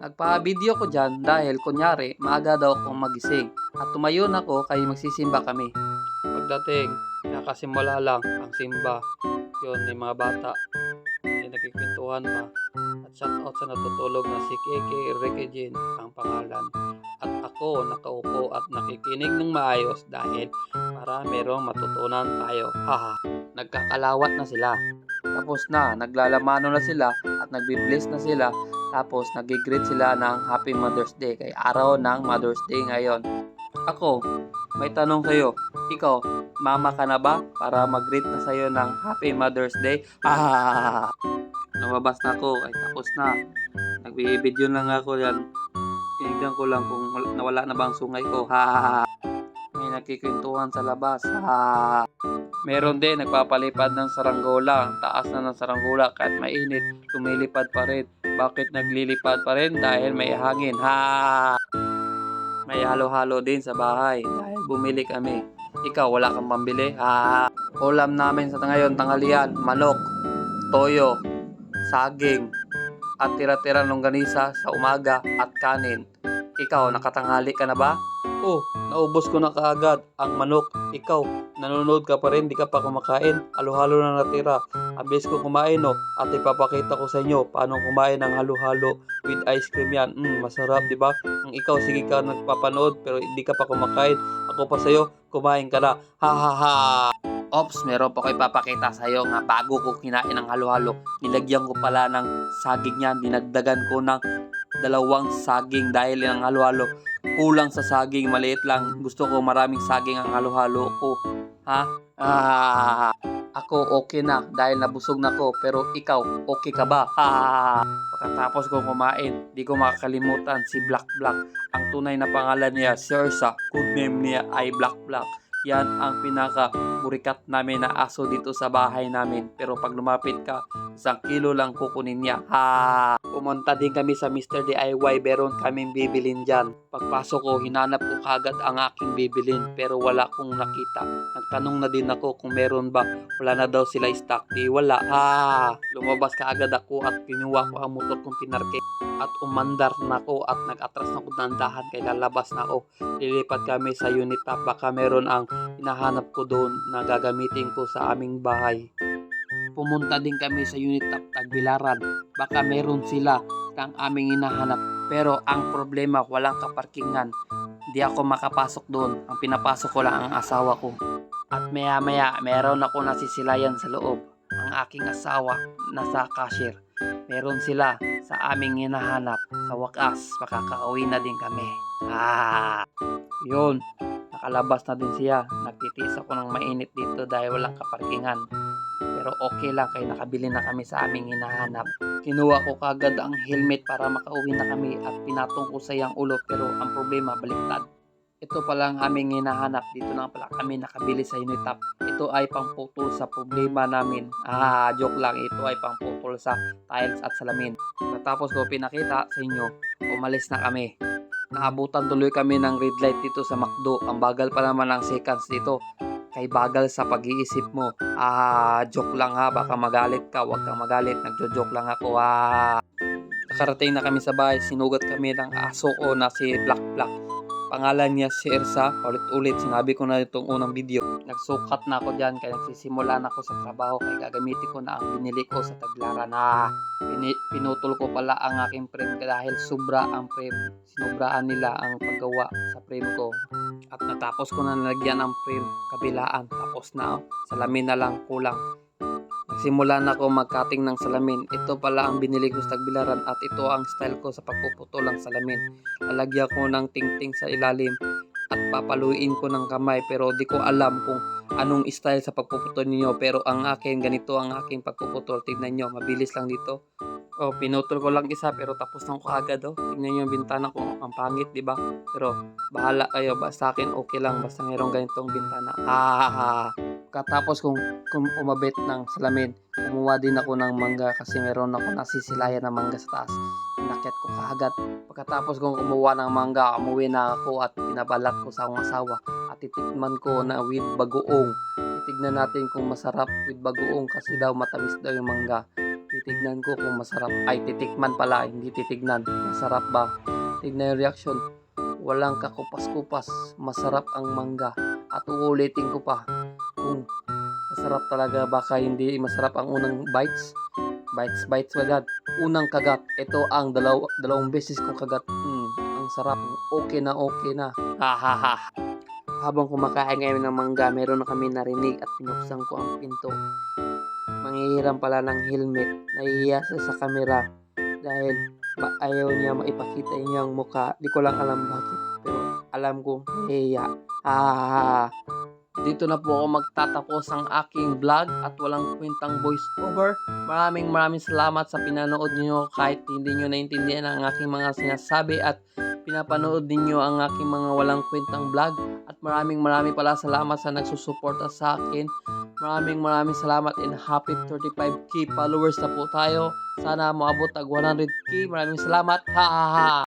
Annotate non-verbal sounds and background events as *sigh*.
Nagpa-video ko dyan dahil kunyari maaga daw akong magising at tumayo na ako kaya magsisimba kami. Pagdating, nakasimula lang ang simba. Yun, may mga bata. May nagkikwentuhan pa. At shout out sa natutulog na si Keke Rekejin ang pangalan. At ako nakaupo at nakikinig ng maayos dahil para merong matutunan tayo. Haha. Nagkakalawat na sila. Tapos na, naglalamano na sila at nagbi-bless na sila. Tapos nagigreet sila ng Happy Mother's Day kay araw ng Mother's Day ngayon. Ako, may tanong sa'yo. Ikaw, mama ka na ba para mag-greet na sa'yo ng Happy Mother's Day? *laughs* Ah! Namabas na ako, ay tapos na. Nagbibideo lang ako yan. Tinignan ko lang kung wal- nawala na bang sungay ko. Ha! *laughs* May nakikwentuhan sa labas. Ha! *laughs* Meron din nagpapalipad ng saranggola. Ang taas na ng saranggola kahit mainit, lumilipad pa rin. Bakit naglilipad pa rin? Dahil may hangin. Ha! May halo-halo din sa bahay dahil bumili kami. Ikaw, wala kang pambili? Ha! Ulam namin sa ngayon, tanghalian, manok, toyo, saging, at tira-tira longganisa sa umaga at kanin. Ikaw, nakatanghali ka na ba? Oh, naubos ko na kaagad ang manok. Ikaw, nanonood ka pa rin, di ka pa kumakain. Halo-halo na natira. Abis ko kumain, no? At ipapakita ko sa inyo paano kumain ng halo-halo with ice cream yan. Mm, masarap, di ba? Ang ikaw, sige ka nagpapanood, pero hindi ka pa kumakain. Ako pa sa'yo, kumain ka na. Ha ha ha! Ops, meron pa ko ipapakita sa'yo nga bago ko kinain ng halo-halo. Nilagyan ko pala ng saging yan. Dinagdagan ko ng dalawang saging dahil ng halo-halo. Kulang sa saging, maliit lang. Gusto ko maraming saging ang halo-halo ko. Ha? Ah, ako okay na dahil nabusog na ko. Pero ikaw, okay ka ba? Ah, pagkatapos ko kumain, di ko makakalimutan si Black Black. Ang tunay na pangalan niya, Sirsa. Good name niya ay Black Black. Yan ang pinaka burikat namin na aso dito sa bahay namin. Pero pag lumapit ka, isang kilo lang kukunin niya. Ha! Pumunta din kami sa Mr. DIY, meron kaming bibilin dyan. Pagpasok ko, hinanap ko kagad ang aking bibilin pero wala kong nakita. Nagtanong na din ako kung meron ba. Wala na daw sila stock. Di wala. Ha! Lumabas ka agad ako at kinuha ko ang motor kong pinarke at umandar na ako at nag-atras na ako ng dahan kaya lalabas na ako. Lilipat kami sa unit top. Baka meron ang hinahanap ko doon na gagamitin ko sa aming bahay. Pumunta din kami sa unit top Tagbilaran. Baka meron sila kang aming hinahanap. Pero ang problema, walang kaparkingan. Hindi ako makapasok doon. Ang pinapasok ko lang ang asawa ko. At maya maya, meron ako nasisilayan sa loob. Ang aking asawa nasa cashier. Meron sila sa aming hinahanap. Sa wakas, makakauwi na din kami. Ah, yun. Nakalabas na din siya. Nagtitiis ako ng mainit dito dahil walang kaparkingan. Pero okay lang kaya nakabili na kami sa aming hinahanap. Kinuha ko kagad ang helmet para makauwi na kami at pinatong ko sa iyang ulo pero ang problema baliktad. Ito pala ang aming hinahanap. Dito na pala kami nakabili sa Unitap. Ito ay pangputol sa problema namin. Ah, joke lang. Ito ay pangputol sa tiles at salamin. Matapos ko pinakita sa inyo, umalis na kami. Naabutan tuloy kami ng red light dito sa McDo. Ang bagal pa naman ng seconds dito. Kay bagal sa pag-iisip mo. Ah, joke lang ha. Baka magalit ka. Huwag kang magalit. Nagjo-joke lang ako ha. Nakarating na kami sa bahay. Sinugat kami ng aso ko na si Black Black. Pangalan niya si Ersa. Ulit-ulit, sinabi ko na itong unang video. Nagsukat na ako dyan, kaya nagsisimula na ako sa trabaho. Kaya gagamitin ko na ang binili ko sa taglaran. Ah, pini- pinutol ko pala ang aking frame dahil sobra ang frame. Sinubraan nila ang paggawa sa frame ko. At natapos ko na nalagyan ang frame kabilaan. Tapos na, oh. salamin na lang kulang. Nagsimula na ako mag-cutting ng salamin. Ito pala ang binili ko sa tagbilaran at ito ang style ko sa pagpuputol ng salamin. Lalagyan ko ng tingting sa ilalim at papaluin ko ng kamay pero di ko alam kung anong style sa pagpuputol niyo pero ang akin ganito ang aking pagpuputol. Tignan nyo, mabilis lang dito. Oh, pinutol ko lang isa pero tapos na ko agad oh. Tingnan nyo yung bintana ko, ang pangit, di ba? Pero bahala kayo, basta akin okay lang basta mayroong ganitong bintana. Ah, katapos kung, kung umabit ng salamin, kumuha din ako ng mangga kasi meron ako nasisilayan ng mangga sa taas. Inakyat ko kaagad. Pagkatapos kong kumuha ng mangga, umuwi na ako at pinabalat ko sa akong asawa at titikman ko na with bagoong. Titignan natin kung masarap with bagoong kasi daw matamis daw yung mangga. Titignan ko kung masarap. Ay, titikman pala, hindi titignan. Masarap ba? Tignan yung reaction. Walang kakupas-kupas. Masarap ang mangga. At uulitin ko pa masarap talaga baka hindi masarap ang unang bites. Bites, bites agad. Unang kagat. Ito ang dalaw dalawang beses kong kagat. Hmm, ang sarap. Okay na, okay na. Ha ha ha. Habang kumakain kami ng mangga, meron na kami narinig at pinuksan ko ang pinto. Manghihiram pala ng helmet. Nahihiya siya sa kamera dahil ba ayaw niya maipakita niyang mukha. Di ko lang alam bakit. Pero alam ko, nahihiya. Ah, dito na po ako magtatapos ang aking vlog at walang kwentang voice over. Maraming maraming salamat sa pinanood niyo kahit hindi niyo naintindihan ang aking mga sinasabi at pinapanood ninyo ang aking mga walang kwentang vlog at maraming maraming pala salamat sa nagsusuporta sa akin. Maraming maraming salamat and happy 35k followers na po tayo. Sana maabot ang 100k. Maraming salamat. Ha ha ha.